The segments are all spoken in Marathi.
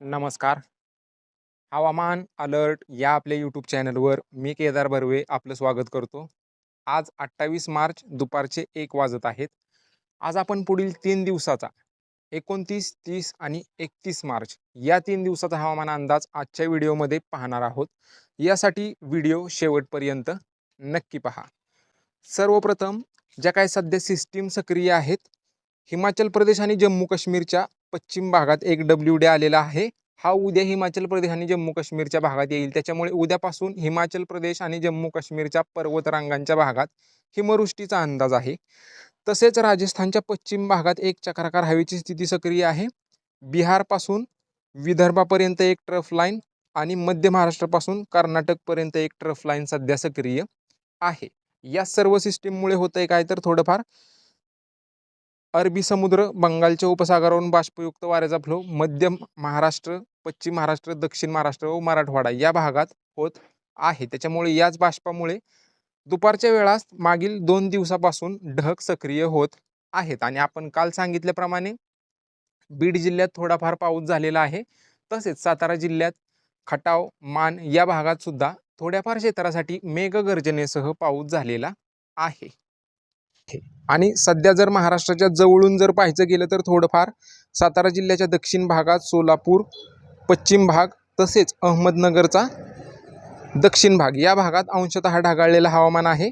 नमस्कार. हवामान अलर्ट या आपल्या यूट्यूब चॅनलवर मी केदार बर्वे आपलं स्वागत करतो. आज अठ्ठावीस मार्च दुपारचे एक वाजत आहेत. आज आपण पुढील तीन दिवसाचा एकोणतीस तीस आणि एकतीस मार्च या तीन दिवसाचा हवामान अंदाज आजच्या व्हिडिओमध्ये पाहणार आहोत. यासाठी व्हिडिओ शेवटपर्यंत नक्की पहा. सर्वप्रथम ज्या काही सध्या सिस्टीम सक्रिय आहेत हिमाचल प्रदेश आणि जम्मू काश्मीरच्या पश्चिम भागात एक डब्ल्यू डी आलेला आहे. हा उद्या हिमाचल प्रदेश आणि जम्मू काश्मीरच्या भागात येईल. त्याच्यामुळे उद्यापासून हिमाचल प्रदेश आणि जम्मू काश्मीरच्या पर्वतरांगांच्या भागात हिमवृष्टीचा अंदाज आहे. तसेच राजस्थानच्या पश्चिम भागात एक चक्राकार हवेची स्थिती सक्रिय आहे. बिहारपासून विदर्भापर्यंत एक ट्रफ लाईन आणि मध्य महाराष्ट्रापासून कर्नाटकपर्यंत एक ट्रफ लाईन सध्या सक्रिय आहे. या सर्व सिस्टीममुळे होतंय काय तर थोडंफार अरबी समुद्र बंगालच्या उपसागरावरून बाष्पयुक्त वाऱ्याचा फ्लो मध्य महाराष्ट्र पश्चिम महाराष्ट्र दक्षिण महाराष्ट्र व मराठवाडा या भागात होत आहे. त्याच्यामुळे याच बाष्पामुळे दुपारच्या वेळास मागील दोन दिवसापासून ढग सक्रिय होत आहेत. आणि आपण काल सांगितल्याप्रमाणे बीड जिल्ह्यात थोडाफार पाऊस झालेला आहे. तसेच सातारा जिल्ह्यात खटाव मान या भागात सुद्धा थोड्याफार क्षेत्रासाठी मेघगर्जनेसह पाऊस झालेला आहे. आणि सध्या जर महाराष्ट्राच्या जवळून जर पाहायचं गेलं तर थोडंफार सातारा जिल्ह्याच्या दक्षिण भागात सोलापूर पश्चिम भाग तसेच अहमदनगरचा दक्षिण भाग या भागात अंशतः ढगाळलेलं हवामान आहे.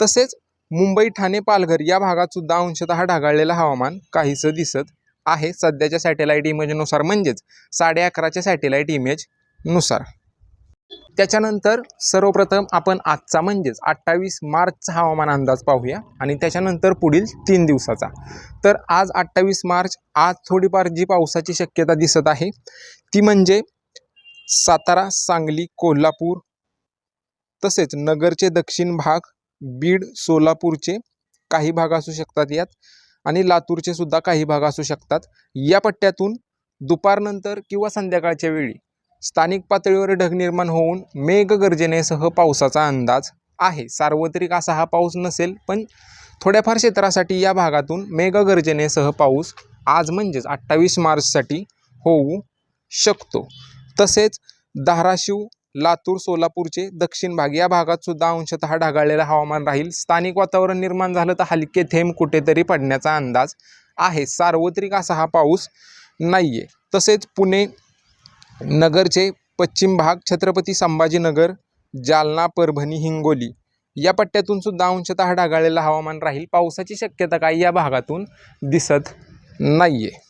तसेच मुंबई ठाणे पालघर या भागात सुद्धा अंशतः ढगाळलेलं हवामान काहीसं दिसत आहे. सध्याच्या सॅटेलाईट इमेजनुसार म्हणजेच साडे अकराच्या सॅटेलाईट इमेजनुसार त्याच्यानंतर सर्वप्रथम आपण आजचा म्हणजेच अठ्ठावीस मार्चचा हवामान अंदाज पाहूया आणि त्याच्यानंतर पुढील तीन दिवसाचा. तर आज अठ्ठावीस मार्च आज थोडीफार जी पावसाची शक्यता दिसत आहे ती म्हणजे सातारा सांगली कोल्हापूर तसेच नगरचे दक्षिण भाग बीड सोलापूरचे काही भाग असू शकतात यात आणि लातूरचे सुद्धा काही भाग असू शकतात. या पट्ट्यातून दुपारनंतर किंवा संध्याकाळच्या वेळी स्थानिक पातळीवर ढग निर्माण होऊन मेघगर्जनेसह पावसाचा अंदाज आहे. सार्वत्रिक असा हा पाऊस नसेल पण थोड्याफार क्षेत्रासाठी या भागातून मेघगर्जनेसह पाऊस आज म्हणजेच अठ्ठावीस मार्चसाठी होऊ शकतो. तसेच धाराशिव लातूर सोलापूरचे दक्षिण भाग या भागात सुद्धा अंशतः ढगाळलेलं हवामान राहील. स्थानिक वातावरण निर्माण झालं तर हलके थेंब कुठेतरी पडण्याचा अंदाज आहे. सार्वत्रिक असा हा पाऊस नाही आहे तसेच पुणे नगरचे पश्चिम भाग छत्रपती संभाजीनगर जालना परभणी हिंगोली. या पट्ट्यातून सुद्धा अंशतः ढगाळलेलं हवामान राहील. पावसाची शक्यता काही या भागातून दिसत नाही आहे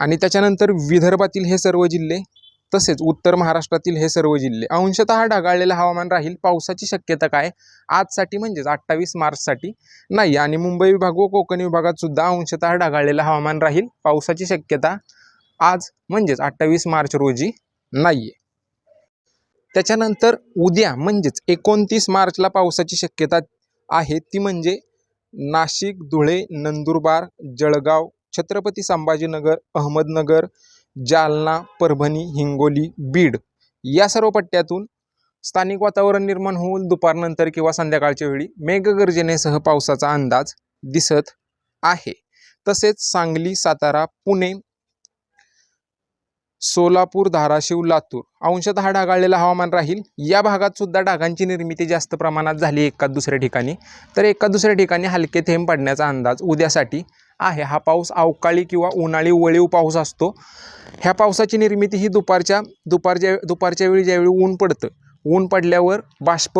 आणि त्याच्यानंतर विदर्भातील हे सर्व जिल्हे तसेच उत्तर महाराष्ट्रातील हे सर्व जिल्हे अंशतः ढगाळलेलं हवामान राहील. पावसाची शक्यता काय? आजसाठी म्हणजेच अठ्ठावीस मार्चसाठी नाही. आणि मुंबई विभाग व कोकण विभागात सुद्धा अंशतः ढगाळलेलं हवामान राहील. पावसाची शक्यता आज म्हणजेच अठ्ठावीस मार्च रोजी नाही आहे त्याच्यानंतर उद्या म्हणजेच एकोणतीस मार्चला पावसाची शक्यता आहे. ती म्हणजे नाशिक धुळे नंदुरबार जळगाव छत्रपती संभाजीनगर अहमदनगर जालना परभणी हिंगोली बीड या सर्व पट्ट्यातून स्थानिक वातावरण निर्माण होऊन दुपारनंतर किंवा संध्याकाळच्या वेळी मेघगर्जनेसह पावसाचा अंदाज दिसत आहे. तसेच सांगली सातारा पुणे सोलापूर धाराशिव लातूर. अंशतः ढगाळलेलं हवामान राहील. या भागात सुद्धा ढगांची निर्मिती जास्त प्रमाणात झाली एका दुसऱ्या ठिकाणी. तर एका दुसऱ्या ठिकाणी हलके थेंब पडण्याचा अंदाज उद्यासाठी आहे. हा पाऊस अवकाळी किंवा उन्हाळी वळीव पाऊस असतो. ह्या पावसाची निर्मिती ही दुपारच्या दुपारच्या दुपारच्या वेळी ज्यावेळी ऊन पडतं ऊन पडल्यावर बाष्प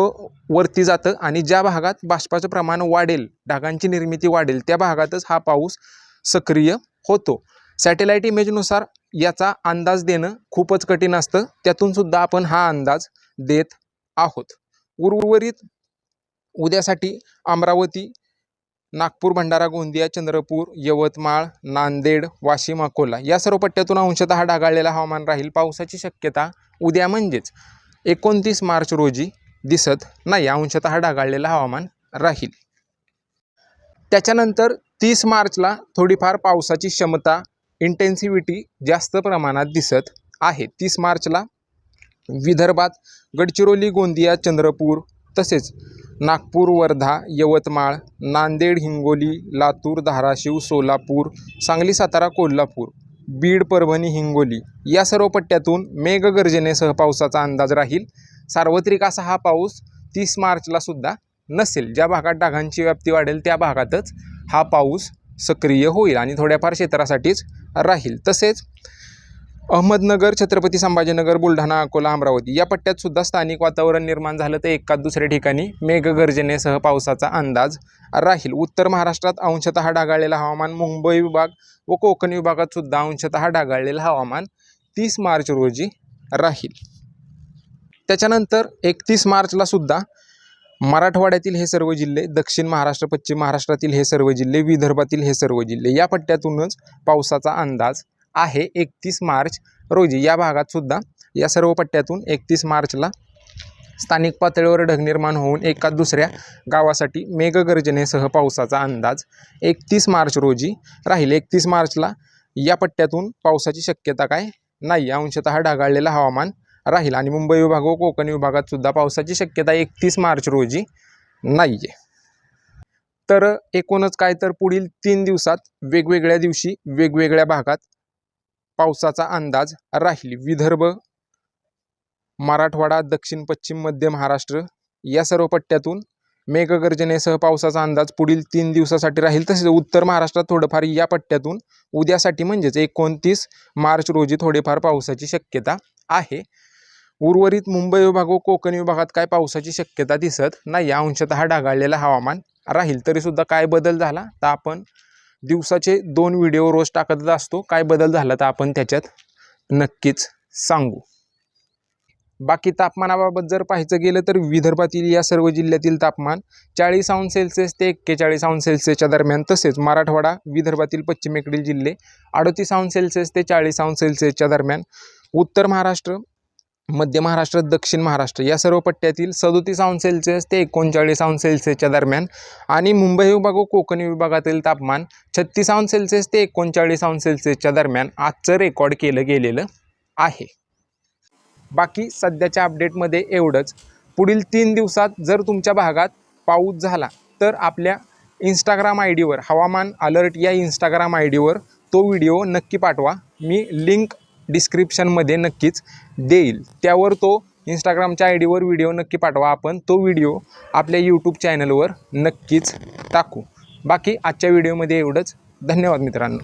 वरती जातं आणि ज्या भागात बाष्पाचं प्रमाण वाढेल ढगांची निर्मिती वाढेल त्या भागातच हा पाऊस सक्रिय होतो. सॅटेलाईट इमेजनुसार याचा अंदाज देणं खूपच कठीण असतं. त्यातून सुद्धा आपण हा अंदाज देत आहोत. उर्वरित उद्यासाठी अमरावती नागपूर भंडारा गोंदिया चंद्रपूर यवतमाळ नांदेड वाशिम अकोला या सर्व पट्ट्यातून अंशतः ढगाळलेलं हवामान राहील. पावसाची शक्यता उद्या म्हणजेच एकोणतीस मार्च रोजी दिसत नाही. अंशतः ढगाळलेलं हवामान राहील. त्याच्यानंतर तीस मार्चला थोडीफार पावसाची क्षमता इंटेन्सिव्हिटी जास्त प्रमाणात दिसत आहे. तीस मार्चला विदर्भात गडचिरोली गोंदिया चंद्रपूर तसेच नागपूर वर्धा यवतमाळ नांदेड हिंगोली लातूर धाराशिव सोलापूर सांगली सातारा कोल्हापूर बीड परभणी हिंगोली या सर्व पट्ट्यातून मेघगर्जनेसह पावसाचा अंदाज राहील. सार्वत्रिक असा हा पाऊस तीस मार्चला सुद्धा नसेल. ज्या भागात डागांची व्याप्ती वाढेल त्या भागातच हा पाऊस सक्रिय होईल आणि थोड्याफार क्षेत्रासाठीच राहील. तसेच अहमदनगर छत्रपती संभाजीनगर बुलढाणा अकोला अमरावती या पट्ट्यात सुद्धा स्थानिक वातावरण निर्माण झालं तर एकाच दुसऱ्या ठिकाणी मेघगर्जनेसह पावसाचा अंदाज राहील. उत्तर महाराष्ट्रात अंशतः ढगाळलेलं हवामान मुंबई विभाग व कोकण विभागात सुद्धा अंशतः ढगाळलेलं हवामान तीस मार्च रोजी राहील. त्याच्यानंतर एकतीस मार्चला सुद्धा मराठवाड्यातील हे सर्व जिल्हे दक्षिण महाराष्ट्र पश्चिम महाराष्ट्रातील हे सर्व जिल्हे विदर्भातील हे सर्व जिल्हे या पट्ट्यातूनच पावसाचा अंदाज आहे. एकतीस मार्च रोजी या भागात सुद्धा या सर्व पट्ट्यातून एकतीस मार्चला स्थानिक पातळीवर ढग निर्माण होऊन एका दुसऱ्या गावासाठी मेघगर्जनेसह पावसाचा अंदाज एकतीस मार्च रोजी राहील. एकतीस मार्चला या पट्ट्यातून पावसाची शक्यता काय? नाही. अंशतः ढगाळलेलं हवामान राहील. आणि मुंबई विभाग व कोकण विभागात सुद्धा पावसाची शक्यता एकतीस मार्च रोजी नाही आहे तर एकूणच काय तर पुढील तीन दिवसात वेगवेगळ्या दिवशी वेगवेगळ्या भागात पावसाचा अंदाज राहील. विदर्भ मराठवाडा दक्षिण पश्चिम मध्य महाराष्ट्र या सर्व पट्ट्यातून मेघगर्जनेसह पावसाचा अंदाज पुढील तीन दिवसासाठी राहील. तसेच उत्तर महाराष्ट्रात थोडंफार या पट्ट्यातून उद्यासाठी म्हणजेच एकोणतीस मार्च रोजी थोडेफार पावसाची शक्यता आहे. उर्वरित मुंबई विभाग व कोकण विभागात काय पावसाची शक्यता दिसत नाही या अंशतः ढगाळलेलं हवामान राहील. तरीसुद्धा काय बदल झाला तर आपण दिवसाचे दोन व्हिडिओ रोज टाकतच असतो. काय बदल झाला तर आपण त्याच्यात नक्कीच सांगू. बाकी तापमानाबाबत जर पाहायचं गेलं तर विदर्भातील या सर्व जिल्ह्यातील तापमान चाळीस अंश सेल्सिअस ते एक्केचाळीस अंश सेल्सिअसच्या दरम्यान तसेच मराठवाडा विदर्भातील पश्चिमेकडील जिल्हे अडतीस अंश सेल्सिअस ते चाळीस अंश सेल्सिअसच्या दरम्यान. उत्तर महाराष्ट्र मध्य महाराष्ट्र दक्षिण महाराष्ट्र या सर्व पट्ट्यातील सदोतीस अंश सेल्सिअस ते एकोणचाळीस अंश सेल्सिअसच्या दरम्यान आणि मुंबई विभाग व कोकण विभागातील तापमान छत्तीस अंश सेल्सिअस ते एकोणचाळीस अंश सेल्सिअसच्या दरम्यान आजचं रेकॉर्ड केलं गेलेलं आहे. बाकी सध्याच्या अपडेटमध्ये एवढंच. पुढील तीन दिवसात जर तुमच्या भागात पाऊस झाला तर आपल्या इंस्टाग्राम आय डीवर हवामान अलर्ट या इंस्टाग्राम आय डीवर तो व्हिडिओ नक्की पाठवा. मी लिंक डिस्क्रिप्शनमध्ये नक्कीच देईल. त्यावर तो इंस्टाग्रामच्या आय डीवर व्हिडिओ नक्की पाठवा. आपण तो व्हिडिओ आपल्या यूट्यूब चॅनलवर नक्कीच टाकू. बाकी आजच्या व्हिडिओमध्ये एवढंच. धन्यवाद मित्रांनो.